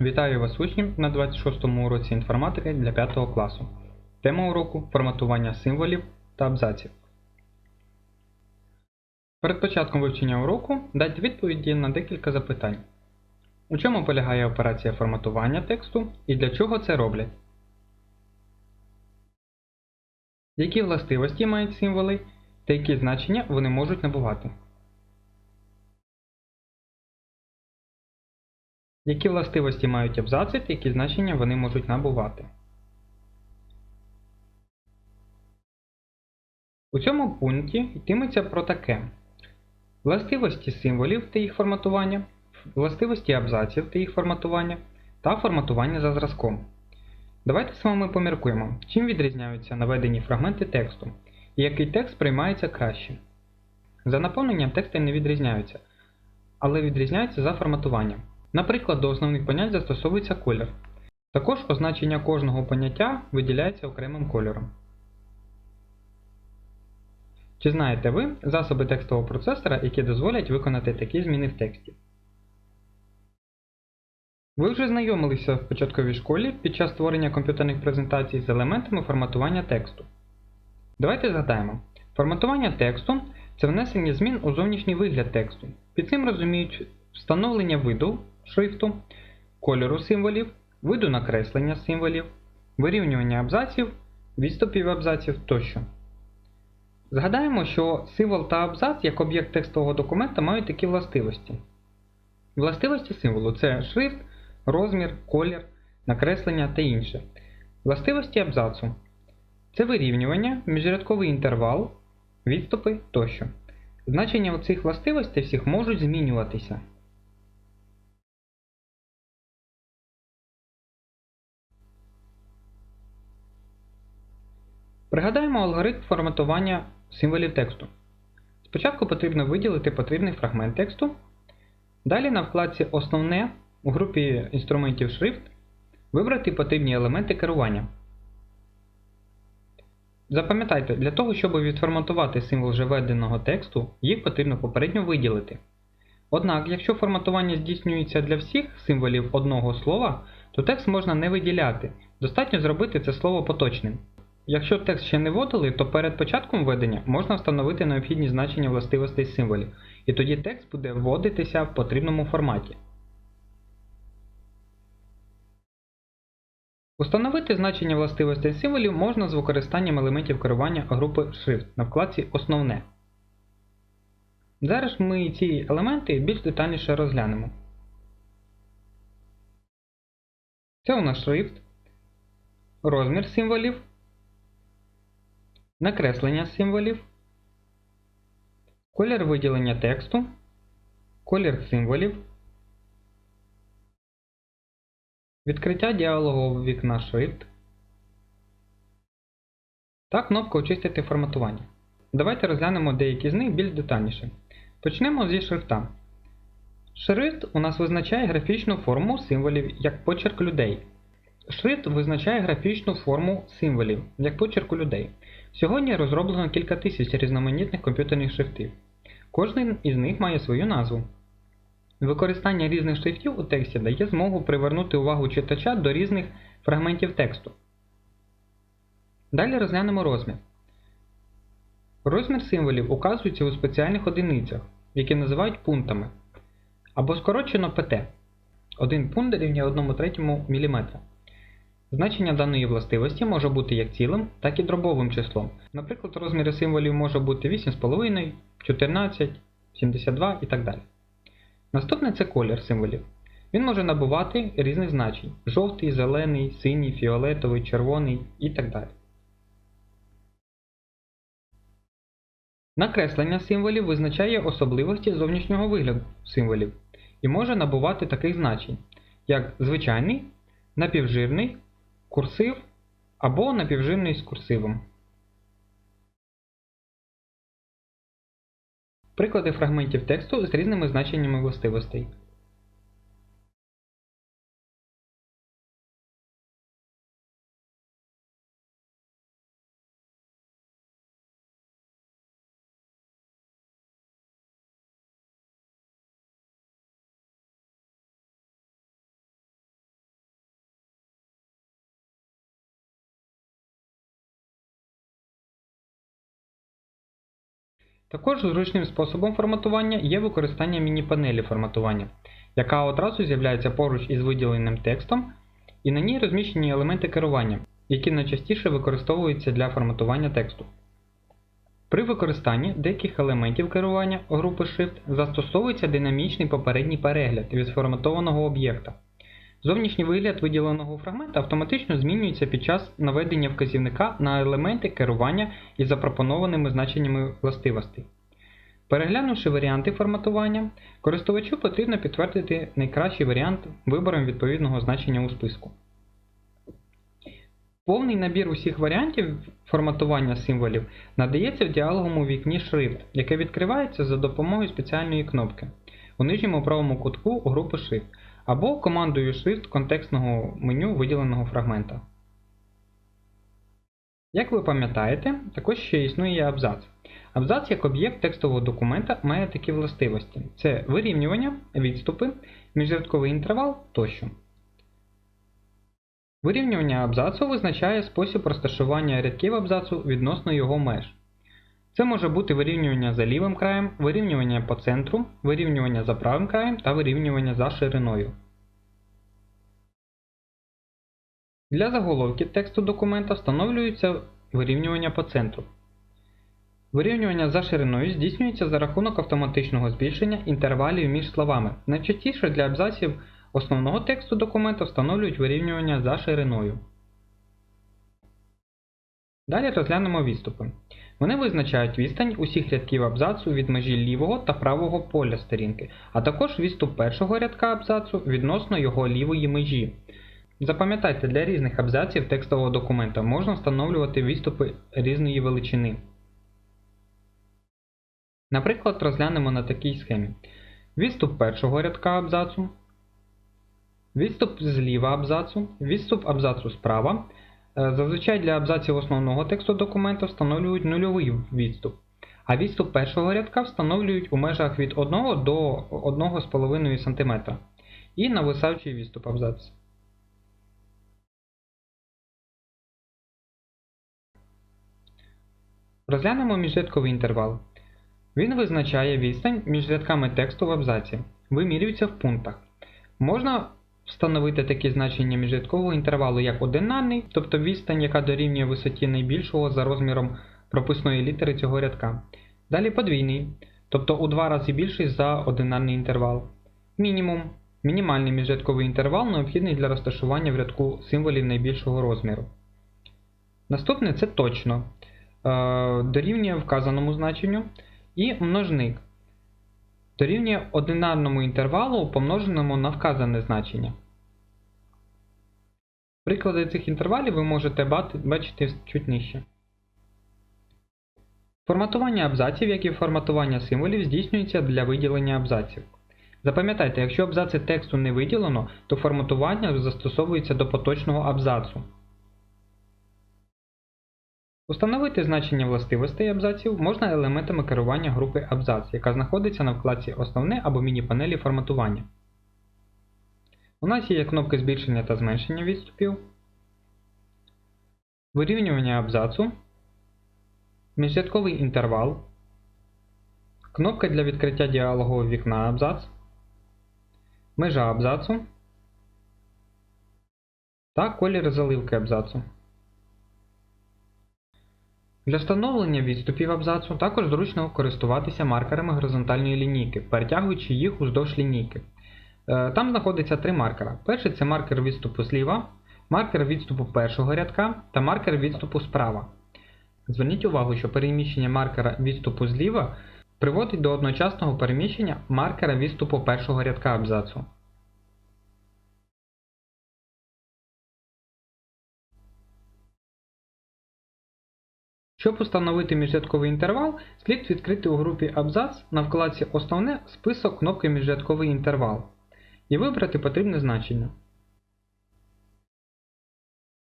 Вітаю вас учні на 26-му уроці інформатики для 5 класу. Тема уроку форматування символів та абзаців. Перед початком вивчення уроку дайте відповіді на декілька запитань. У чому полягає операція форматування тексту і для чого це роблять? Які властивості мають символи та які значення вони можуть набувати? Які властивості мають абзаци та які значення вони можуть набувати? У цьому пункті йтиметься про таке: властивості символів та їх форматування, властивості абзаців та їх форматування та форматування за зразком. Давайте з вами поміркуємо, чим відрізняються наведені фрагменти тексту і який текст приймається краще. За наповненням тексти не відрізняються, але відрізняються за форматуванням. Наприклад, до основних понять застосовується колір. Також означення кожного поняття виділяється окремим кольором. Чи знаєте ви засоби текстового процесора, які дозволять виконати такі зміни в тексті? Ви вже знайомилися в початковій школі під час створення комп'ютерних презентацій з елементами форматування тексту. Давайте згадаємо. Форматування тексту це внесення змін у зовнішній вигляд тексту. Під цим розуміють встановлення виду шрифту, кольору символів, виду накреслення символів, вирівнювання абзаців, відступів абзаців тощо. Згадаємо, що символ та абзац як об'єкт текстового документа мають такі властивості. Властивості символу це шрифт, розмір, колір, накреслення та інше. Властивості абзацу це вирівнювання, міжрядковий інтервал, відступи тощо. Значення цих властивостей всіх можуть змінюватися. Пригадаємо алгоритм форматування символів тексту. Спочатку потрібно виділити потрібний фрагмент тексту. Далі на вкладці Основне у групі інструментів шрифт вибрати потрібні елементи керування. Запам'ятайте, для того, щоб відформатувати символ вже введеного тексту, їх потрібно попередньо виділити. Однак, якщо форматування здійснюється для всіх символів одного слова, то текст можна не виділяти, достатньо зробити це слово поточним. Якщо текст ще не вводили, то перед початком введення можна встановити необхідні значення властивостей символів, і тоді текст буде вводитися в потрібному форматі. Установити значення властивостей символів можна з використанням елементів керування групи шрифт на вкладці Основне. Зараз ми ці елементи більш детальніше розглянемо. Це у нас шрифт, розмір символів, накреслення символів, колір виділення тексту, колір символів, відкриття діалогового вікна шрифт та кнопка Очистити форматування. Давайте розглянемо деякі з них більш детальніше. Почнемо зі шрифта. Шрифт у нас визначає графічну форму символів як почерк людей. Шрифт визначає графічну форму символів як почерк людей. Сьогодні розроблено кілька тисяч різноманітних комп'ютерних шрифтів. Кожен із них має свою назву. Використання різних шрифтів у тексті дає змогу привернути увагу читача до різних фрагментів тексту. Далі розглянемо розмір. Розмір символів указується у спеціальних одиницях, які називають пунктами, або скорочено ПТ. Один пункт дорівнює 1 третьому мм. Значення даної властивості може бути як цілим, так і дробовим числом. Наприклад, розміри символів може бути 8,5, 14, 72 і так далі. Наступне це колір символів. Він може набувати різних значень: жовтий, зелений, синій, фіолетовий, червоний і так далі. Накреслення символів визначає особливості зовнішнього вигляду символів і може набувати таких значень, як звичайний, напівжирний, курсив або напівжимний з курсивом. Приклади фрагментів тексту з різними значеннями властивостей. Також зручним способом форматування є використання міні-панелі форматування, яка одразу з'являється поруч із виділеним текстом, і на ній розміщені елементи керування, які найчастіше використовуються для форматування тексту. При використанні деяких елементів керування групи Shift застосовується динамічний попередній перегляд від сформатованого об'єкта. Зовнішній вигляд виділеного фрагмента автоматично змінюється під час наведення вказівника на елементи керування із запропонованими значеннями властивостей. Переглянувши варіанти форматування, користувачу потрібно підтвердити найкращий варіант вибором відповідного значення у списку. Повний набір усіх варіантів форматування символів надається в діалоговому вікні Шрифт, яке відкривається за допомогою спеціальної кнопки у нижньому правому кутку групи Shift або командою Shift контекстного меню виділеного фрагмента. Як ви пам'ятаєте, також ще існує абзац. Абзац як об'єкт текстового документа має такі властивості: це вирівнювання, відступи, міжрядковий інтервал тощо. Вирівнювання абзацу визначає спосіб розташування рядків абзацу відносно його меж. Це може бути вирівнювання за лівим краєм, вирівнювання по центру, вирівнювання за правим краєм та вирівнювання за шириною. Для заголовки тексту документа встановлюється вирівнювання по центру. Вирівнювання за шириною здійснюється за рахунок автоматичного збільшення інтервалів між словами. Найчастіше для абзаців основного тексту документа встановлюють вирівнювання за шириною. Далі розглянемо відступи. Вони визначають відстань усіх рядків абзацу від межі лівого та правого поля сторінки, а також відступ першого рядка абзацу відносно його лівої межі. Запам'ятайте, для різних абзаців текстового документа можна встановлювати відступи різної величини. Наприклад, розглянемо на такій схемі. Відступ першого рядка абзацу, відступ зліва абзацу, відступ абзацу справа. Е, Зазвичай для абзаців основного тексту документа встановлюють нульовий відступ, а відступ першого рядка встановлюють у межах від 1 до 1,5 см і нависаючий відступ абзацу. Розглянемо міжрядковий інтервал. Він визначає відстань між рядками тексту в абзаці, вимірюється в пунктах. Можна встановити такі значення міжрядкового інтервалу як одинарний, тобто відстань, яка дорівнює висоті найбільшого за розміром прописної літери цього рядка. Далі подвійний, тобто у два рази більший за одинарний інтервал. Мінімум. Мінімальний міжрядковий інтервал необхідний для розташування в рядку символів найбільшого розміру. Наступне це точно. Е, дорівнює вказаному значенню. І множник дорівнює одинарному інтервалу, помноженому на вказане значення. Приклади цих інтервалів ви можете бачити чуть нижче. Форматування абзаців, як і форматування символів, здійснюється для виділення абзаців. Запам'ятайте, якщо абзаци тексту не виділено, то форматування застосовується до поточного абзацу. Установити значення властивостей абзаців можна елементами керування групи абзац, яка знаходиться на вкладці Основне або міні-панелі форматування. У нас є кнопки збільшення та зменшення відступів, вирівнювання абзацу, міжрядковий інтервал, кнопка для відкриття діалогового вікна абзац, межа абзацу та колір заливки абзацу. Для встановлення відступів абзацу також зручно користуватися маркерами горизонтальної лінійки, перетягуючи їх уздовж лінійки. Е, Там знаходиться три маркера. Перший це маркер відступу зліва, маркер відступу першого рядка та маркер відступу справа. Зверніть увагу, що переміщення маркера відступу зліва приводить до одночасного переміщення маркера відступу першого рядка абзацу. Щоб установити міжрядковий інтервал, слід відкрити у групі Абзац на вкладці Основне список кнопки Міжрядковий інтервал і вибрати потрібне значення.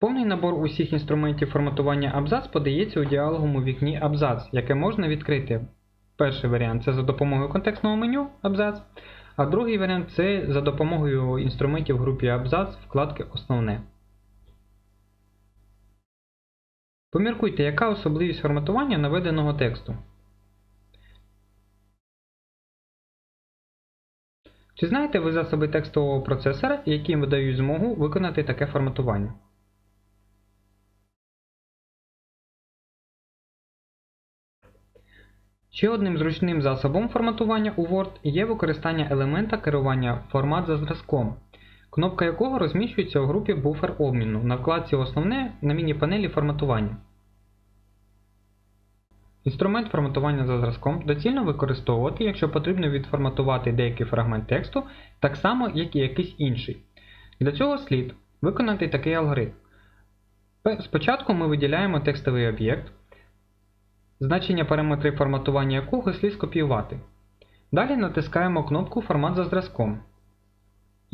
Повний набор усіх інструментів форматування абзац подається у діалоговому вікні Абзац, яке можна відкрити. Перший варіант це за допомогою контекстного меню Абзац, а другий варіант це за допомогою інструментів в групі Абзац вкладки Основне. Поміркуйте, яка особливість форматування наведеного тексту. Чи знаєте ви засоби текстового процесора, які видають змогу виконати таке форматування? Ще одним зручним засобом форматування у Word є використання елемента керування формат за зразком кнопка якого розміщується у групі буфер обміну на вкладці Основне на міні-панелі форматування. Інструмент форматування за зразком доцільно використовувати, якщо потрібно відформатувати деякий фрагмент тексту, так само, як і якийсь інший. Для цього слід виконати такий алгоритм. Спочатку ми виділяємо текстовий об'єкт, значення параметрів форматування якого слід скопіювати. Далі натискаємо кнопку Формат за зразком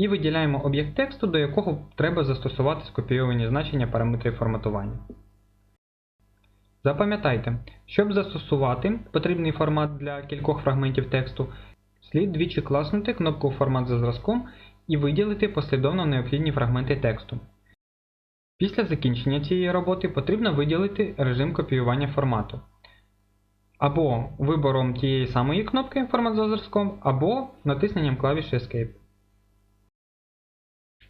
і виділяємо об'єкт тексту, до якого треба застосувати скопійовані значення параметрів форматування. Запам'ятайте, щоб застосувати потрібний формат для кількох фрагментів тексту, слід двічі класнути кнопку Формат за зразком і виділити послідовно необхідні фрагменти тексту. Після закінчення цієї роботи потрібно виділити режим копіювання формату. Або вибором тієї самої кнопки Формат за зразком, або натисненням клавіші Escape.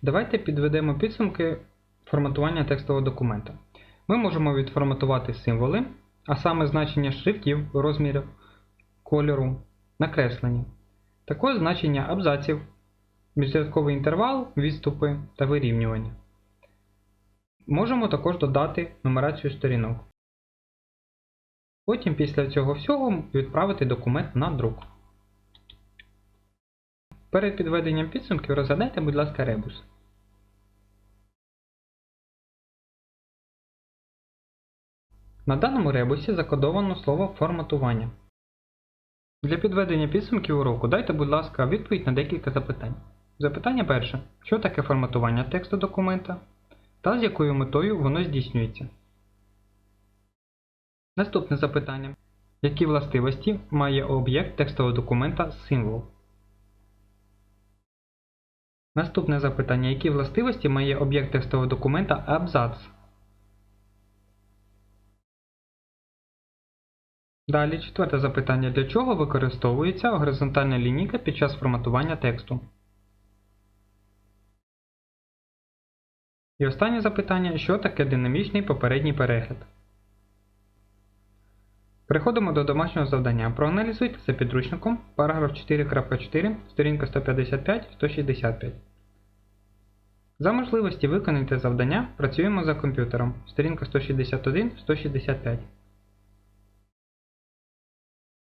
Давайте підведемо підсумки форматування текстового документа. Ми можемо відформатувати символи, а саме значення шрифтів, розмірів, кольору, накреслення, також значення абзаців, міжрядковий інтервал, відступи та вирівнювання. Можемо також додати нумерацію сторінок. Потім після цього всього відправити документ на друк. Перед підведенням підсумків розгадайте, будь ласка, ребус. На даному ребусі закодовано слово форматування. Для підведення підсумків уроку дайте, будь ласка, відповідь на декілька запитань. Запитання перше. Що таке форматування тексту документа? Та з якою метою воно здійснюється? Наступне запитання. Які властивості має об'єкт текстового документа символ? Наступне запитання. Які властивості має об'єкт текстового документа абзац? Далі четверте запитання. Для чого використовується горизонтальна лінійка під час форматування тексту? І останнє запитання, що таке динамічний попередній перегляд? Переходимо до домашнього завдання. Проаналізуйте за підручником параграф 4.4, сторінка 155-165. За можливості виконайте завдання, працюємо за комп'ютером. Сторінка 161-165.